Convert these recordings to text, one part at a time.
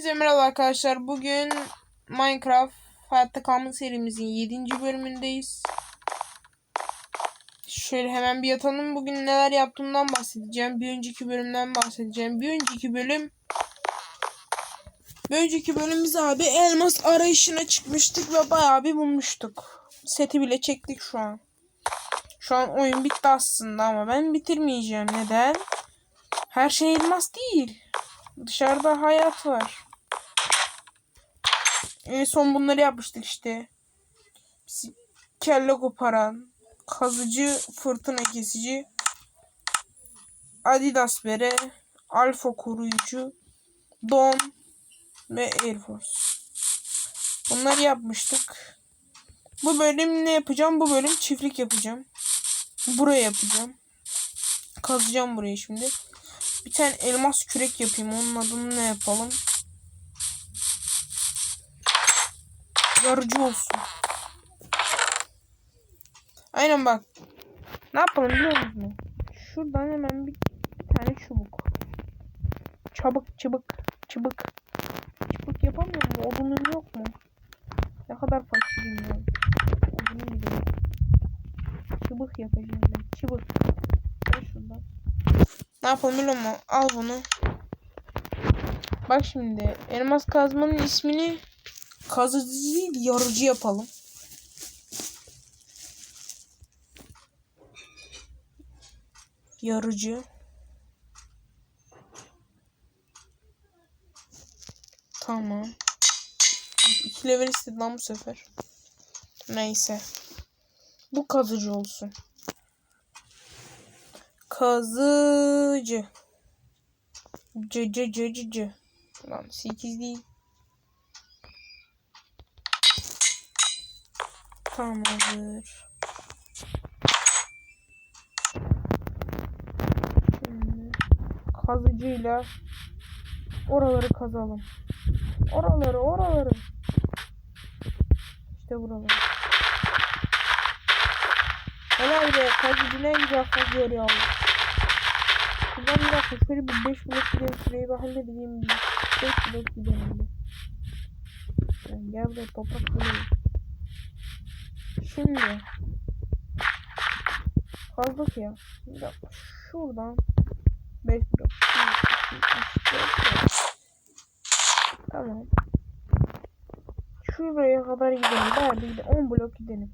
Hepinize merhaba arkadaşlar. Bugün Minecraft Hayatta Kalma serimizin 7. bölümündeyiz. Şöyle hemen bir yatalım. Bugün neler yaptığımdan bahsedeceğim. Bir önceki bölümden bahsedeceğim. Bir önceki bölüm bir önceki bölüm biz abi elmas arayışına çıkmıştık ve bayağı bir bulmuştuk. Seti bile çektik şu an. Şu an oyun bitti aslında ama ben bitirmeyeceğim. Neden? Her şey elmas değil. Dışarıda hayat var. En son bunları yapmıştık işte. Kelle koparan, kazıcı, fırtına kesici, Adidas bere, alfa koruyucu, don ve Air Force. Bunları yapmıştık. Bu bölüm ne yapacağım? Bu bölüm çiftlik yapacağım. Buraya yapacağım. Kazacağım burayı şimdi. Bir tane elmas kürek yapayım. Onun adını ne yapalım? Yarıcı olsun. Aynen bak. Ne yapalım biliyor musun? Şuradan hemen bir, tane çubuk. Çabuk çabuk çubuk. Çubuk yapamıyor mu? Odunun yok mu? Ne kadar. Odunum gidiyor. Çubuk yapacağım ben. Çubuk. Şuradan. Ne yapalım biliyor musun? Al bunu. Bak şimdi elmas kazmanın ismini kazıcı değil yarıcı yapalım. Yarıcı. Tamam. İki level istedi lan bu sefer. Neyse. Bu kazıcı olsun. Kazıcı. C c c c c. Lan 8 değil. Tamamdır. Şimdi kazıcıyla oraları kazalım. Oraları, oraları. İşte buraları. Helal be kazıcı ne güzel kazıyor ya. Şuradan bir dakika şöyle bir 5 blok gidelim şurayı bir halledeyim. 5 blok gidelim. Yani gel buraya toprak bulayım. Şimdi kazdık ya. Bir dakika şuradan 5 blok. 1, 2, 3, 4, 5. Tamam. Şuraya kadar gidelim. Bayağı bir gidelim. 10 blok gidelim.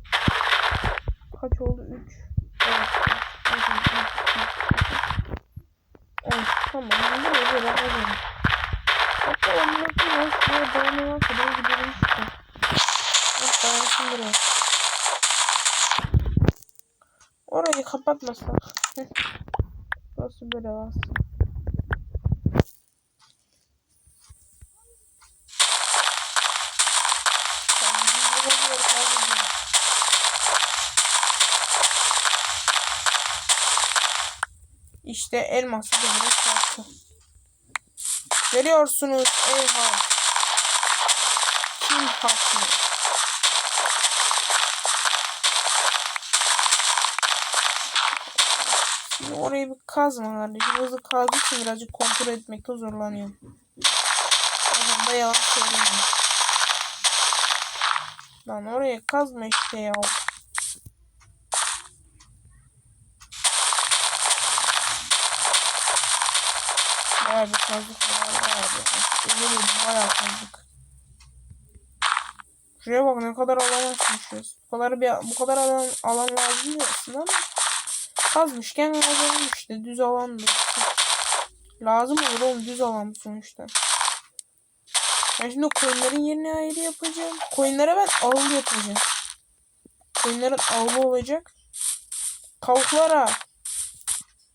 Kaç oldu? 3. Evet. Evet, tamam. Buraya böyle alalım. Hatta onları biraz şuraya dayanana kadar gidelim. Hatta dayansın buraya. Orayı kapatmasak. Burası böyle olsun. İşte elması demiri çarptı. Görüyorsunuz eyvah. Kim haklı? Şimdi orayı bir kazma kardeşim. Hızlı kazdığı için birazcık kontrol etmekte zorlanıyorum. Ama da yalan söylemiyorum. Lan oraya kazma işte ya. Bayağı kazdık. Bayağı bir. Bayağı kazdık. Şuraya bak ne kadar alan açmışız. Bu kadar bir bu kadar alan alan lazım aslında ama kazmışken kazanmış işte düz alandı. Lazım olur oğlum düz alan sonuçta. Ben şimdi koyunların yerini ayrı yapacağım. Koyunlara ben avlu yapacağım. Koyunların avlu olacak. Tavuklara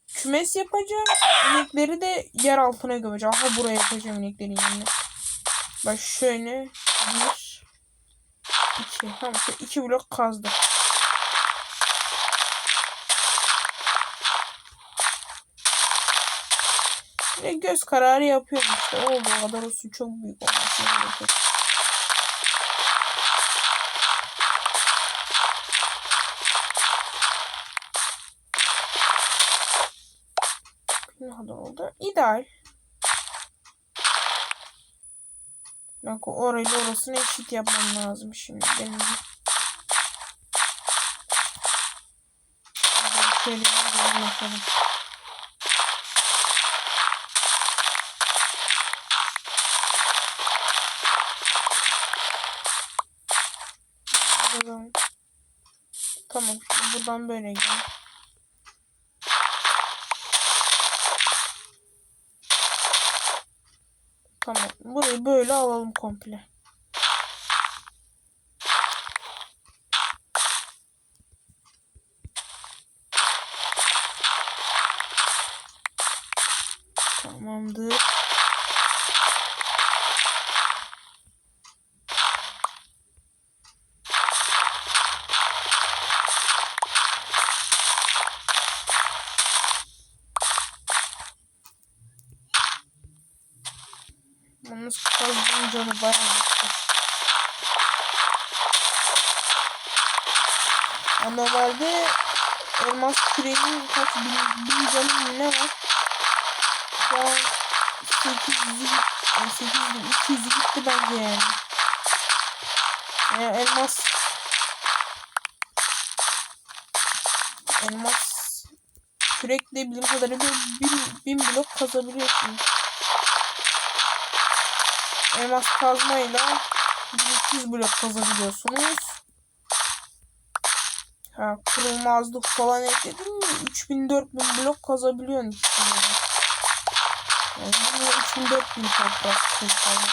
kümes yapacağım. İnekleri de yer altına gömeceğim. Aha buraya yapacağım ineklerin yerine. Bak şöyle bir iki. Tamam iki blok kazdım. Ve göz kararı yapıyorum işte. O kadar olsun çok büyük olmasın. Ne kadar oldu? İdeal. Bak orayla orasını eşit yapmam lazım şimdi benim. Şöyle bir yapalım. Buradan. Tamam. Şimdi buradan böyle gidelim. Tamam. Burayı böyle alalım komple. Tamamdır. Yalnız kazdığım canı bayağı gitti. Ya Normalde elmas küreğinin kaç bin, bin canı ne var? Şu an 800'ü gitti. 800 200'ü gitti bence yani. Yani elmas elmas kürekle bildiğim kadarıyla bin, bin blok kazabiliyorsunuz. Elmas kazmayla 1200 blok kazabiliyorsunuz. Ha kırılmazlık falan ekledim mi 3000 4000 blok kazabiliyorsun ikisini de. Yani bunu 3000 4000 toprak falan.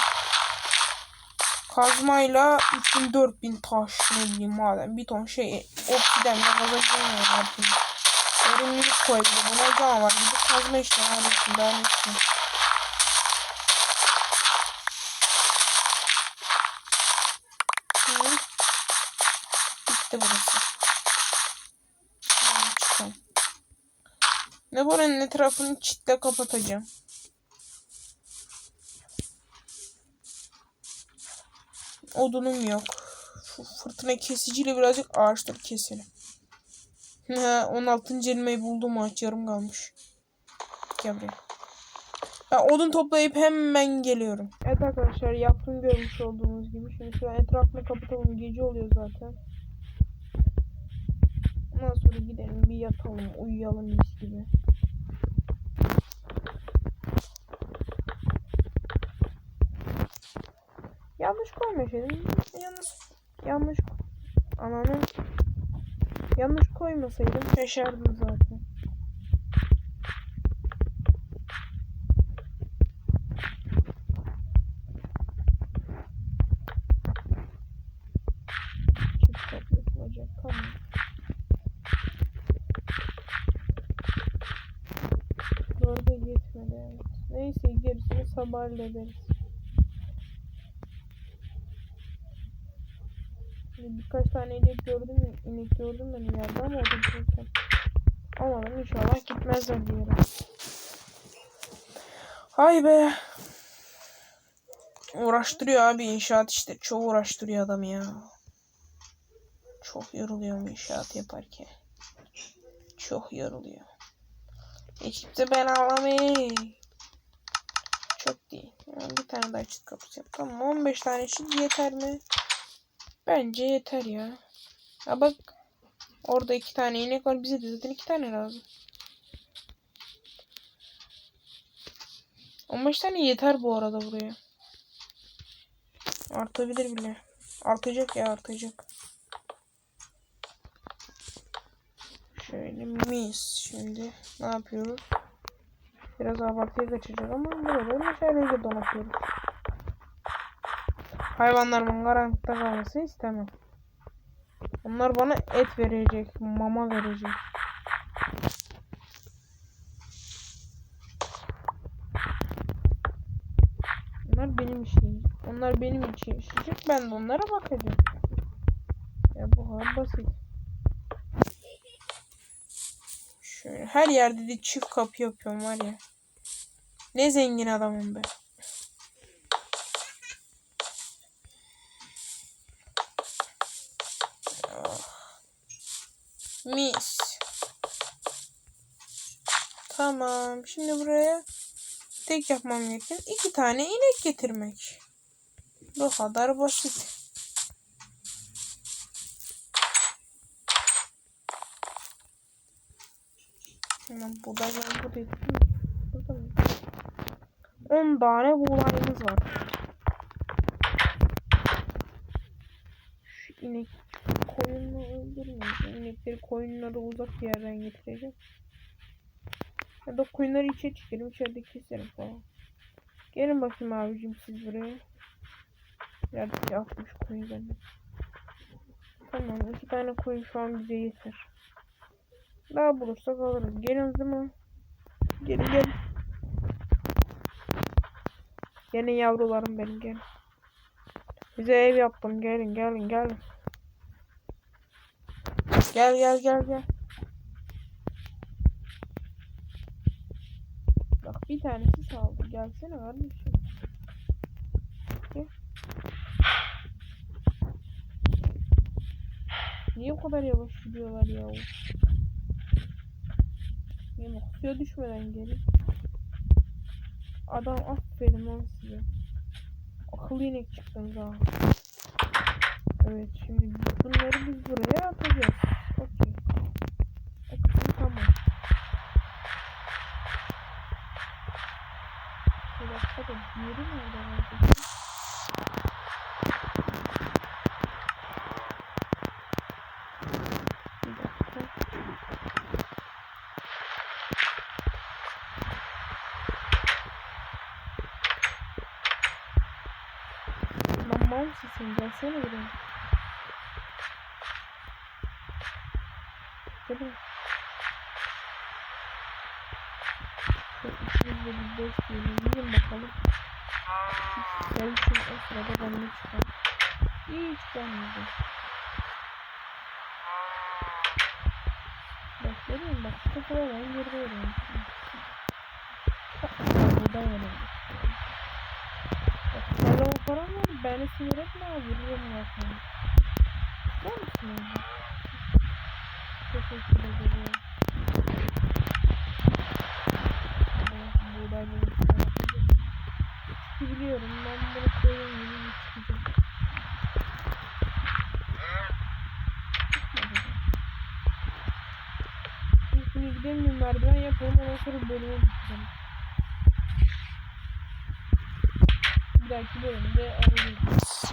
Kazmayla 3000 4000 taş ne bileyim madem bir ton şey obsidenle kazabiliyorsun türlü. Verimlilik koy bir de buna can var. Bir de kazma işte hariçin daha ne. Bitti burası. Tamam, çıkalım. Ne buranın etrafını çitle kapatacağım. Odunum yok. Şu fırtına kesiciyle birazcık ağaçları keselim. He, 16. elmayı buldum ağaç yarım kalmış. Gel. Ben odun toplayıp hemen geliyorum. Evet arkadaşlar yaptım görmüş olduğunuz gibi. Şimdi şu an etrafını kapatalım. Gece oluyor zaten. Ondan sonra gidelim bir yatalım. Uyuyalım mis gibi. Yanlış koymasaydım. Yanlış. Yanlış. Ananı. Yanlış koymasaydım şaşardım zaten. Neyse gerisini sabah hallederiz. Şimdi Birkaç tane inek gördüm, inek gördüm ben ileride ama orada zaten. Almadım inşallah gitmezler diyelim. Hay be. Uğraştırıyor abi inşaat işte. Çok uğraştırıyor adam ya. Çok yoruluyorum inşaat yaparken. Çok yoruluyor. De ben ağlamayayım. Çok değil. Yani bir tane daha çift kapısı yap. Tamam 15 tane çift yeter mi? Bence yeter ya. Ha bak. Orada iki tane inek var. Bize de zaten iki tane lazım. 15 tane yeter bu arada buraya. Artabilir bile. Artacak ya artacak. Şöyle mis. Şimdi ne yapıyoruz? Biraz abartıya kaçacak ama burada meşaleyle donatıyoruz. Hayvanlarımın karanlıkta kalmasını istemem. Onlar bana et verecek, mama verecek. Onlar benim için. Onlar benim için yaşayacak. Ben de onlara bakacağım. Ya bu kadar basit. Şöyle her yerde de çift kapı yapıyorum var ya. Ne zengin adamım ben. Mis. Tamam. Şimdi buraya tek yapmam gereken iki tane inek getirmek. Bu kadar basit. Hemen burada değil mi? Burada mı? 10 tane buğdayımız var. Şu inek İnekleri koyunları uzak bir yerden getireceğim. Ya da koyunları içe çıkarım. içeride keserim falan. Gelin bakayım abicim siz buraya. Yerdeki 60 koyun bende. Tamam iki tane koyun şu an bize yeter. Daha bulursak alırız. Gelin değil mi? Gelin gelin. Gelin yavrularım benim gelin. Bize ev yaptım gelin gelin gelin. Gel gel gel gel. Bak bir tanesi saldı. Gelsene kardeşim. Gel. Niye o kadar yavaş gidiyorlar ya? Yine suya düşmeden gelin. Adam aferin lan size. Akıllı inek çıktınız ha. Evet şimdi bunları biz buraya atacağız. Okey. O kısım tamam. Bir dakika da diğeri nerede var? Bir dakika. Lan mal mısın sen? Gelsene buraya. Gel buraya. Şu ikimiz de bir diyelim. Yiyin bakalım. Sen için o sırada ben ne çıkar? Hiç gelmedi. Bak görüyor musun? Bak bu sefer ben geride veriyorum. Bak burada veriyorum. Bak falan var. Beni sinir etme. Vururum ya sana. Var mısın biliyorum ben bunu koyun gibi çıkacağım. Şimdi gidelim bir merdiven yapalım ondan sonra bölüme gideceğim. Bir dahaki bölümde arayacağız.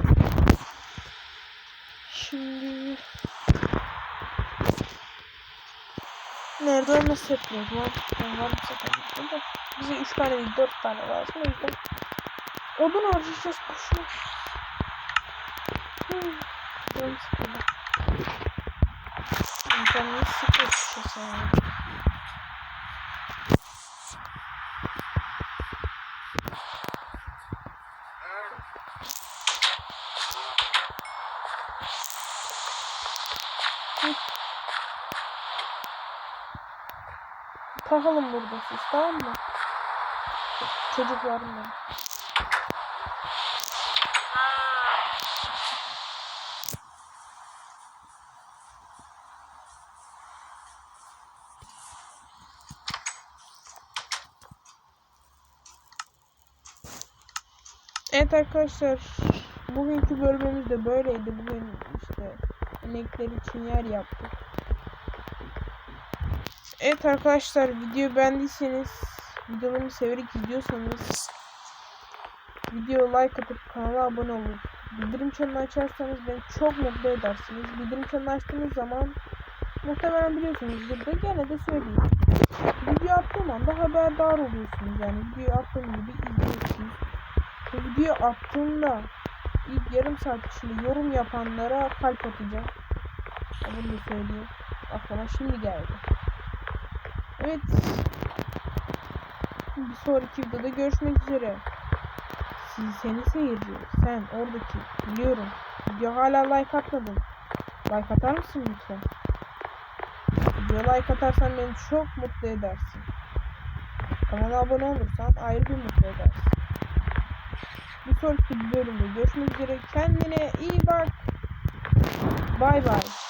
Şimdi merdiven nasıl yapıyoruz lan? Ben var mı zaten? Da bize 3 tane değil 4 tane lazım o yüzden odun harcayacağız boşuna. Hmm. Canım sıkıldı. Canım sıkıldı Takalım burada siz tamam mı? Çocuklarım benim. Evet arkadaşlar bugünkü bölümümüz de böyleydi. Bugün işte inekler için yer yaptık. Evet arkadaşlar video beğendiyseniz videolarımı severek izliyorsanız video like atıp kanala abone olup bildirim çanını açarsanız beni çok mutlu edersiniz. Bildirim çanını açtığınız zaman muhtemelen biliyorsunuzdur da gene de söyleyeyim. Video attığım anda haberdar oluyorsunuz yani video attığım gibi izliyorsunuz. Video attığımda ilk yarım saat içinde yorum yapanlara kalp atacağım. Bunu da söyleyeyim. Aklıma şimdi geldi. Evet. Bir sonraki videoda görüşmek üzere. Siz seni seyirci. Sen oradaki. Biliyorum. Video hala like atmadın. Like atar mısın lütfen? Video like atarsan beni çok mutlu edersin. Kanala abone olursan ayrı bir mutlu edersin. Bir sonraki bölümde görüşmek üzere. Kendine iyi bak. Bay bay.